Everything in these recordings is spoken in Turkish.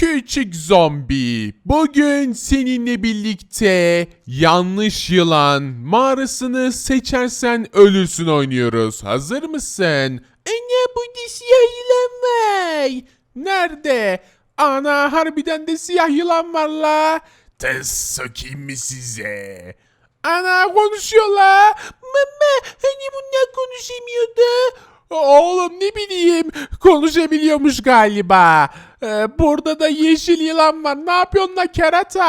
Küçük zombi, bugün seninle birlikte yanlış yılan mağarasını seçersen ölürsün oynuyoruz. Hazır mısın? Anne burada siyah yılan var. Nerede? Ana harbiden de siyah yılan var la. Tez sokayım mı size? Ana konuşuyorlar. Mama hani bunlar konuşamıyordu. Oğlum ne bileyim konuşabiliyormuş galiba. Ee, burada da yeşil yılan var. Ne yapıyorsun la kerata?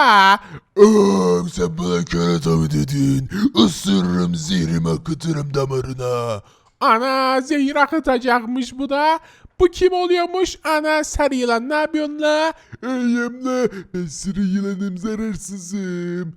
Ağam sen bana kerata mı dedin? Isırırım zehrimi akıtırım damarına. Ana zehir akıtacakmış bu da. Bu kim oluyormuş? Ana sarı yılan ne yapıyorsun la? İyiyim la ben sırı yılanım zararsızım.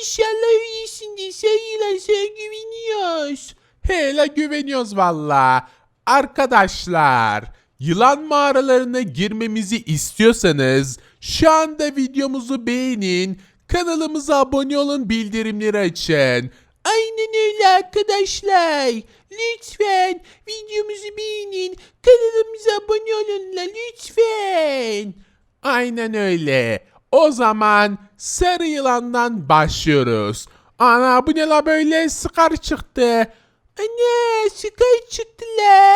İnşallah iyisindir sarı yılan sana güveniyoruz. Hele güveniyoruz valla. Arkadaşlar yılan mağaralarına girmemizi istiyorsanız şu anda videomuzu beğenin. Kanalımıza abone olun bildirimleri açın. Aynen öyle arkadaşlar. Lütfen videomuzu beğenin. Kanalımıza abone olun lütfen. Aynen öyle. O zaman sarı yılandan başlıyoruz. Ana bu ne la böyle sıkar çıktı. Anne sıkar çıktı la.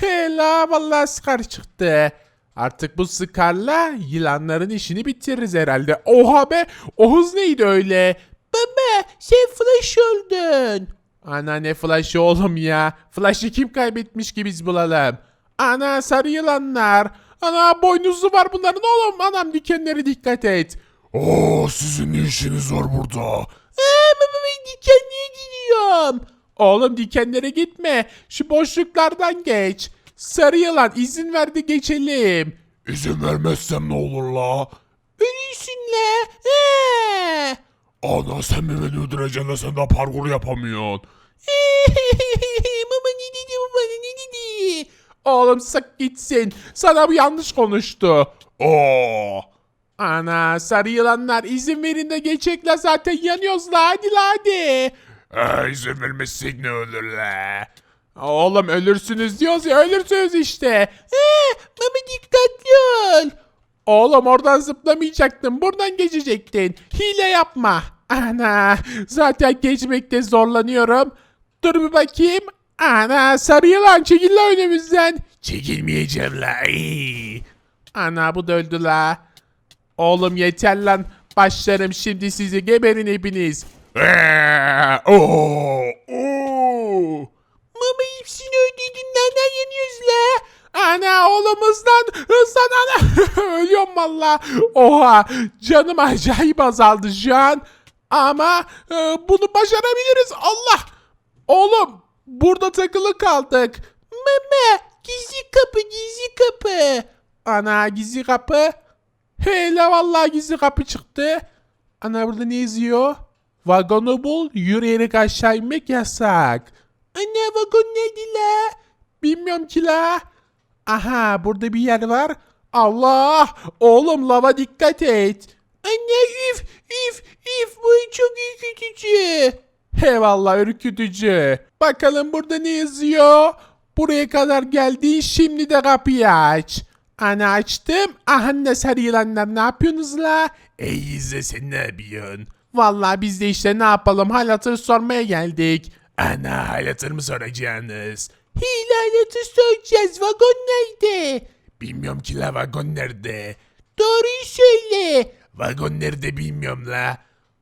He la vallahi sıkar çıktı. Artık bu sıkarla yılanların işini bitiririz herhalde. Oha be o hız neydi öyle? Baba sen flash oldun. Ana ne flash'ı oğlum ya. Flash'ı kim kaybetmiş ki biz bulalım. Ana sarı yılanlar. Ana boynuzlu var bunların oğlum. Anam dikenleri dikkat et. Aa sizin ne işiniz var burada? Eee ben dikenliğe gidiyorum. Oğlum dikenlere gitme. Şu boşluklardan geç. Sarı yılan izin verdi geçelim. İzin vermezsem ne olur la? Ölürsün la. Ana sen mi beni öldüreceksin sen daha parkur yapamıyorsun. Baba ne dedi bu bana ne dedi? Oğlum sık gitsin. Sana bu yanlış konuştu. Aa. Ana sarı yılanlar izin verin de geçekle zaten yanıyoruz la hadi la hadi. Ee, izin vermezsek ne olur la? Oğlum ölürsünüz diyoruz ya ölürsünüz işte. Ee, baba dikkatli ol. Oğlum oradan zıplamayacaktın buradan geçecektin. Hile yapma. Ana zaten geçmekte zorlanıyorum. Dur bir bakayım. Ana sarı yılan çekil la önümüzden. Çekilmeyeceğim la. Ana bu da öldü la. Oğlum yeter lan. Başlarım şimdi sizi geberin hepiniz. Oo, oo. Mama hepsini öldürdün nereden yeniyoruz? Ana oğlum hızlan hızlan ana. Ölüyorum valla. Oha canım acayip azaldı şu an. Ama e, bunu başarabiliriz Allah. Oğlum burada takılı kaldık. Mama gizli kapı gizli kapı. Ana gizli kapı. Hele vallahi gizli kapı çıktı. Ana burada ne yazıyor? Vagonu bul, yürüyerek aşağı inmek yasak. Anne vagon neydi la? Bilmiyorum ki la. Aha burada bir yer var. Allah! Oğlum lava dikkat et. Anne üf üf üf bu çok ürkütücü. He vallahi ürkütücü. Bakalım burada ne yazıyor? Buraya kadar geldi şimdi de kapıyı aç. Ana açtım. Aha ne sarı yılanlar ne yapıyorsunuz la? Ey izle sen ne yapıyorsun? Vallahi biz de işte ne yapalım hal hatır sormaya geldik. Ana halatır mı soracaksınız? Hile halatı soracağız vagon nerede? Bilmiyorum ki la vagon nerede? Doğruyu söyle. Vagon nerede bilmiyorum la.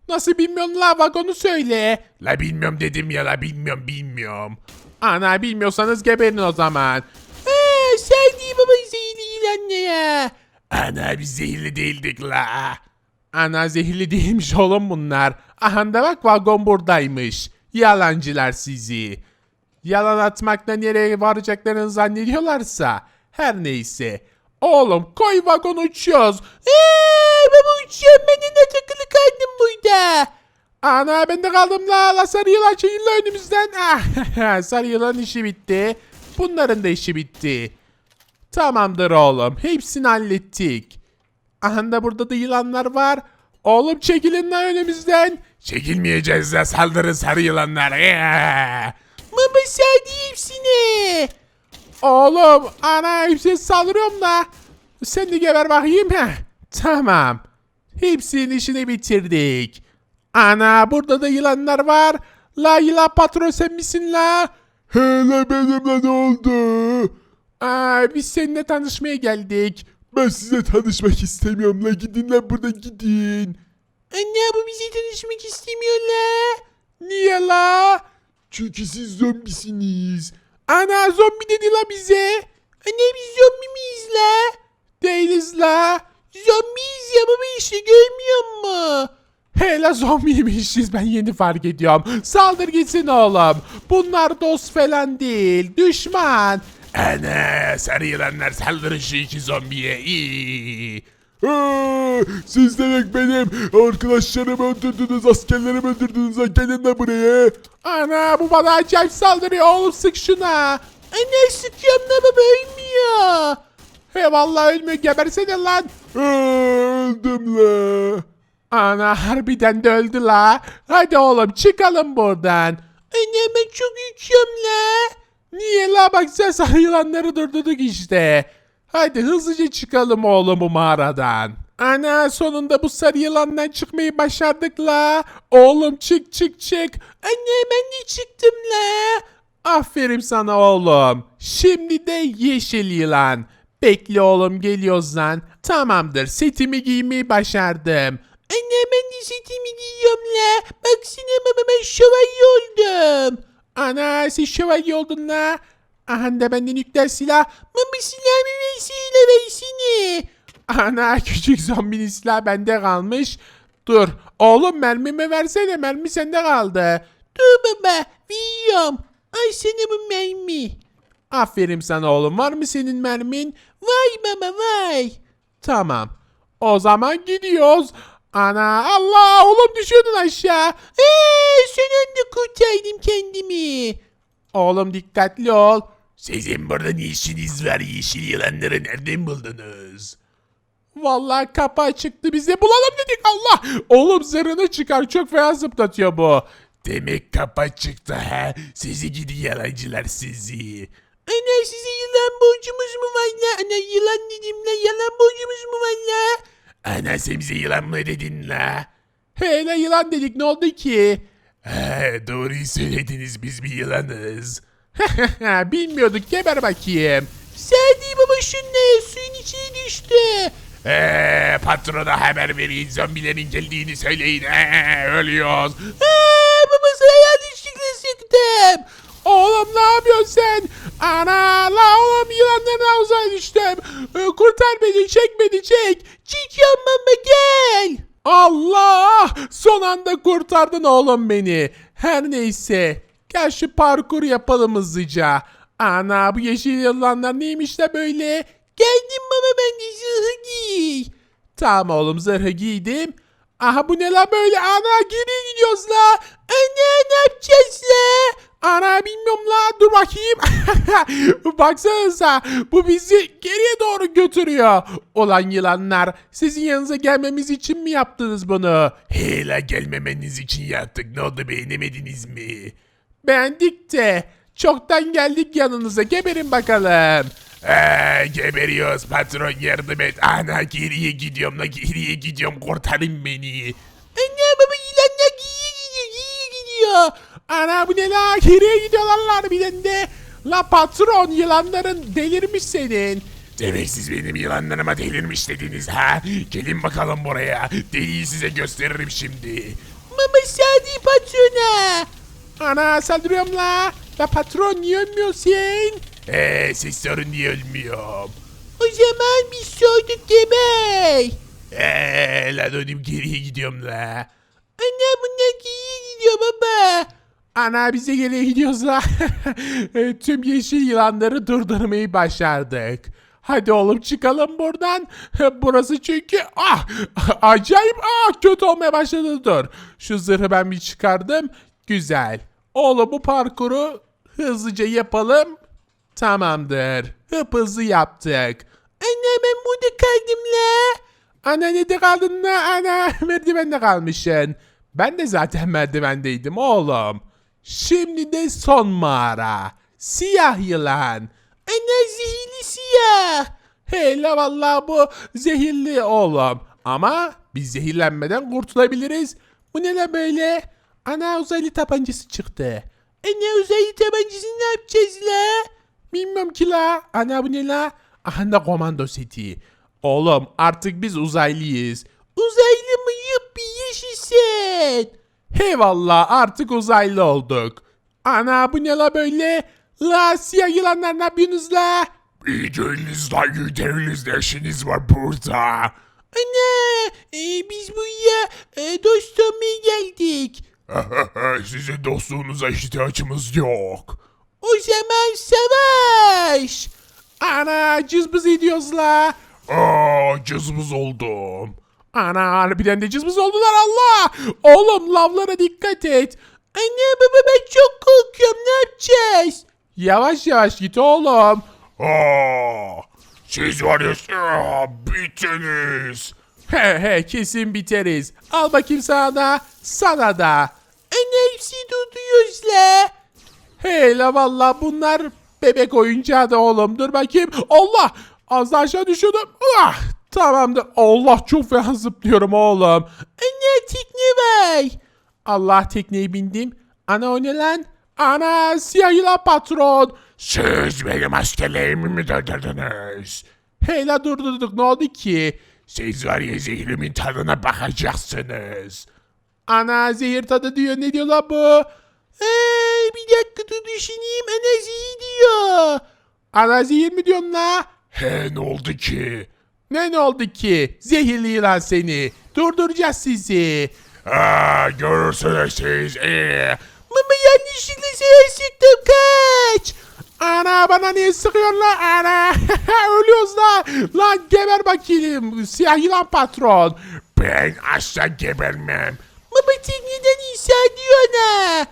Nasıl bilmiyorsun la vagonu söyle. La bilmiyorum dedim ya la bilmiyorum bilmiyorum. Ana bilmiyorsanız geberin o zaman. Eee sen değil baba zehirli yılan ne ya? Ana biz zehirli değildik la. Ana zehirli değilmiş oğlum bunlar. Aha da bak vagon buradaymış. Yalancılar sizi. Yalan atmakla nereye varacaklarını zannediyorlarsa. Her neyse. Oğlum koy vagon uçuyoruz. Eee baba uçuyorum ben de takılı kaldım burada. Ana ben de kaldım la la sarı yılan çekil la önümüzden. Ah, sarı yılan işi bitti. Bunların da işi bitti. Tamamdır oğlum. Hepsini hallettik. Aha da burada da yılanlar var. Oğlum çekilin lan önümüzden. Çekilmeyeceğiz la saldırın sarı yılanlar. Ee. Mama sen hepsini. Oğlum ana hepsini saldırıyorum da. Sen de geber bakayım. Heh. Tamam. Hepsinin işini bitirdik. Ana burada da yılanlar var. La yılan patron sen misin la? Hele benimle ne oldu? Aa, biz seninle tanışmaya geldik. Ben size tanışmak istemiyorum la gidin lan buradan gidin. Anne bu bizi tanışmak istemiyor la. Niye la? Çünkü siz zombisiniz. Ana zombi dedi la bize. Anne biz zombi miyiz la? Değiliz la. Zombiyiz ya baba işte görmüyor mu? Hele zombiymişiz ben yeni fark ediyorum. Saldır gitsin oğlum. Bunlar dost falan değil. Düşman. Ana sarı yılanlar saldırın şu iki zombiye. İyi. Siz demek benim arkadaşlarımı öldürdünüz, askerlerimi öldürdünüz. lan. Gelin de buraya. Ana bu bana acayip saldırıyor oğlum sık şuna. Anne sıkıyorum da baba ölmüyor. He vallahi ölmüyor gebersene lan. Aa, öldüm la. Ana harbiden de öldü la. Hadi oğlum çıkalım buradan. Anne ben çok üşüyorum la. Niye la bak sen sarı yılanları durdurduk işte. Hadi hızlıca çıkalım oğlum bu mağaradan. Ana sonunda bu sarı yılandan çıkmayı başardık la. Oğlum çık çık çık. Anne ben de çıktım la. Aferin sana oğlum. Şimdi de yeşil yılan. Bekle oğlum geliyoruz lan. Tamamdır setimi giymeyi başardım. Anne ben de setimi giyiyorum la. Baksana baba ben şövalye oldum. Ana sen şövalye oldun la. Aha da benden nükleer silah. Mama silahımı versene versene. Ana küçük zombinin silahı bende kalmış. Dur oğlum mermimi versene mermi sende kaldı. Dur baba veriyorum. Ay sana bu mermi. Aferin sana oğlum. Var mı senin mermin? Vay baba vay. Tamam. O zaman gidiyoruz. Ana Allah oğlum düşüyordun aşağı. Eee son anda kurtardım kendimi. Oğlum dikkatli ol. Sizin burada ne işiniz var yeşil yılanları nereden buldunuz? Vallahi kapı çıktı bize bulalım dedik Allah. Oğlum zırhını çıkar çok fena zıplatıyor bu. Demek kapa çıktı ha. Sizi gidi yalancılar sizi. Ana size yılan borcumuz mu var la? Ana yılan dedim la yalan borcumuz mu var la? Ana sen bize yılan mı dedin la? Hele yılan dedik ne oldu ki? He doğruyu söylediniz biz bir yılanız. Bilmiyorduk geber bakayım. Sadi baba şunne suyun içine düştü. Eee patrona haber verin zombilerin geldiğini söyleyin. Ee, ölüyoruz. Aa, baba sana yanlışlıkla sıktım. Oğlum ne yapıyorsun sen? Ana la oğlum yılanların havuzuna düştüm. Ee, Kurtar beni çek beni çek. Çekiyorum baba gel. Allah son anda kurtardın oğlum beni. Her neyse gel şu parkur yapalım hızlıca. Ana bu yeşil yılanlar neymiş de böyle. Geldim baba ben de zırhı giy. Tamam oğlum zırhı giydim. Aha bu ne la böyle? Ana geri gidiyoruz la. Anne ne yapacağız la? Ana bilmiyorum la dur bakayım. Baksanıza bu bizi geriye doğru götürüyor. Olan yılanlar sizin yanınıza gelmemiz için mi yaptınız bunu? Hele gelmemeniz için yaptık ne oldu beğenemediniz mi? Beğendik de çoktan geldik yanınıza geberin bakalım. Eee geberiyoruz patron yardım et. Ana geriye gidiyorum la geriye gidiyorum kurtarın beni. Anne baba yılanlar geriye gidiyor gidiyor. Ana bu ne la geriye gidiyorlar bir de. La patron yılanların delirmiş senin. Demek siz benim yılanlarıma delirmiş dediniz ha? Gelin bakalım buraya. Deliği size gösteririm şimdi. Mama Sadi patrona. Ana saldırıyorum la. La patron niye ölmüyorsun? Eee siz sorun diye ölmüyorum. O zaman biz sorduk gebey. Eee la dönüm geriye gidiyorum la. Anne bunlar geriye gidiyor baba. Ana bize geriye gidiyoruz la. E, Tüm yeşil yılanları durdurmayı başardık. Hadi oğlum çıkalım buradan. Burası çünkü ah acayip ah kötü olmaya başladı dur. Şu zırhı ben bir çıkardım. Güzel. Oğlum bu parkuru hızlıca yapalım. Tamamdır. Hıp hızlı yaptık. Anne ben burada kaldım la. Ana nerede kaldın la? Ana merdivende kalmışsın. Ben de zaten merdivendeydim oğlum. Şimdi de son mağara. Siyah yılan. Ana zehirli siyah. Hele vallahi bu zehirli oğlum. Ama biz zehirlenmeden kurtulabiliriz. Bu ne la böyle? Ana uzaylı tabancası çıktı. E ne uzaylı tabancası ne yapacağız la? Bilmiyorum ki la. Ana bu ne la? Aha komando seti. Oğlum artık biz uzaylıyız. Uzaylı mı yuppi yaşasın. Eyvallah artık uzaylı olduk. Ana bu ne la böyle? La siyah yılanlar ne yapıyorsunuz la? İyi değiliz lan iyi değiliz ne işiniz var burada? Ana e, biz buraya e, dost olmaya geldik. Sizin dostluğunuza ihtiyacımız yok. O zaman savaş. Ana cızbız ediyoruz la. Aa cızbız oldum. Ana harbiden de cızbız oldular Allah. Oğlum lavlara dikkat et. Anne baba ben çok korkuyorum ne yapacağız? Yavaş yavaş git oğlum. Aa, siz var ya aa, bittiniz. He he kesin biteriz. Al bakayım sana da sana da. Anne hepsi duruyoruz la. Hey la valla bunlar bebek oyuncağı da oğlum. Dur bakayım. Allah! Az daha aşağı düşüyordum. Ah! Tamamdır. Allah çok fena zıplıyorum oğlum. Anne tekne var. Allah tekneye bindim. Ana o ne lan? Ana siyah yılan patron. Siz benim askerlerimi mi döndürdünüz? Hey la durdurduk ne oldu ki? Siz var ya zehrimin tadına bakacaksınız. Ana zehir tadı diyor. Ne diyor la bu? Hey, bir dakika dur düşüneyim. Ana zehir diyor. Ana zehir mi diyorsun la? He ne oldu ki? Ne oldu ki? Zehirli yılan seni. Durduracağız sizi. Aa, görürsünüz siz. Ee, Mama yanlışlıkla seni sıktım kaç. Ana bana niye sıkıyorsun la? Ana ölüyoruz la. Lan geber bakayım. Siyah yılan patron. ben asla gebermem. Mama tekneden İsa diyor ne?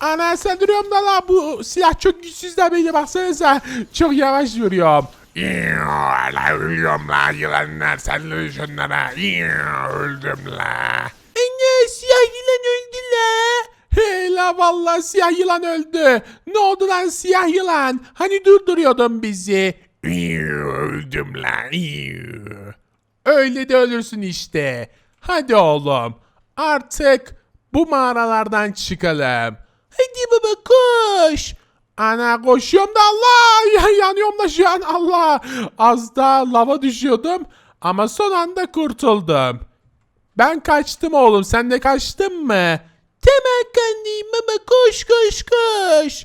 Ana sen duruyorum da la bu silah çok güçsüz de beni baksanıza. Çok yavaş vuruyorum. La ölüyorum la yılanlar sallı şunlara. Öldüm la. Anne siyah yılan öldü la. Hey la vallahi siyah yılan öldü. Ne oldu lan siyah yılan? Hani durduruyordun bizi. Öldüm la. Öyle de ölürsün işte. Hadi oğlum. Artık bu mağaralardan çıkalım. Hadi baba koş. Ana koşuyorum da Allah ya, yanıyorum da şu an Allah. Az daha lava düşüyordum ama son anda kurtuldum. Ben kaçtım oğlum sen de kaçtın mı? Tamam kandiyim baba koş koş koş.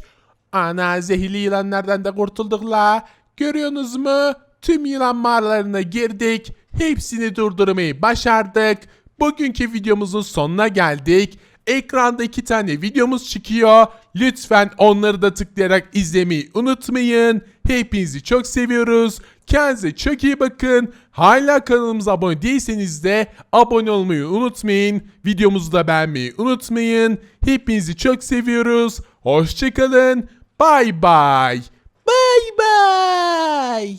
Ana zehirli yılanlardan da kurtulduk la. Görüyorsunuz mu? Tüm yılan mağaralarına girdik. Hepsini durdurmayı başardık. Bugünkü videomuzun sonuna geldik. Ekranda iki tane videomuz çıkıyor. Lütfen onları da tıklayarak izlemeyi unutmayın. Hepinizi çok seviyoruz. Kendinize çok iyi bakın. Hala kanalımıza abone değilseniz de abone olmayı unutmayın. Videomuzu da beğenmeyi unutmayın. Hepinizi çok seviyoruz. Hoşçakalın. Bay bay. Bay bay.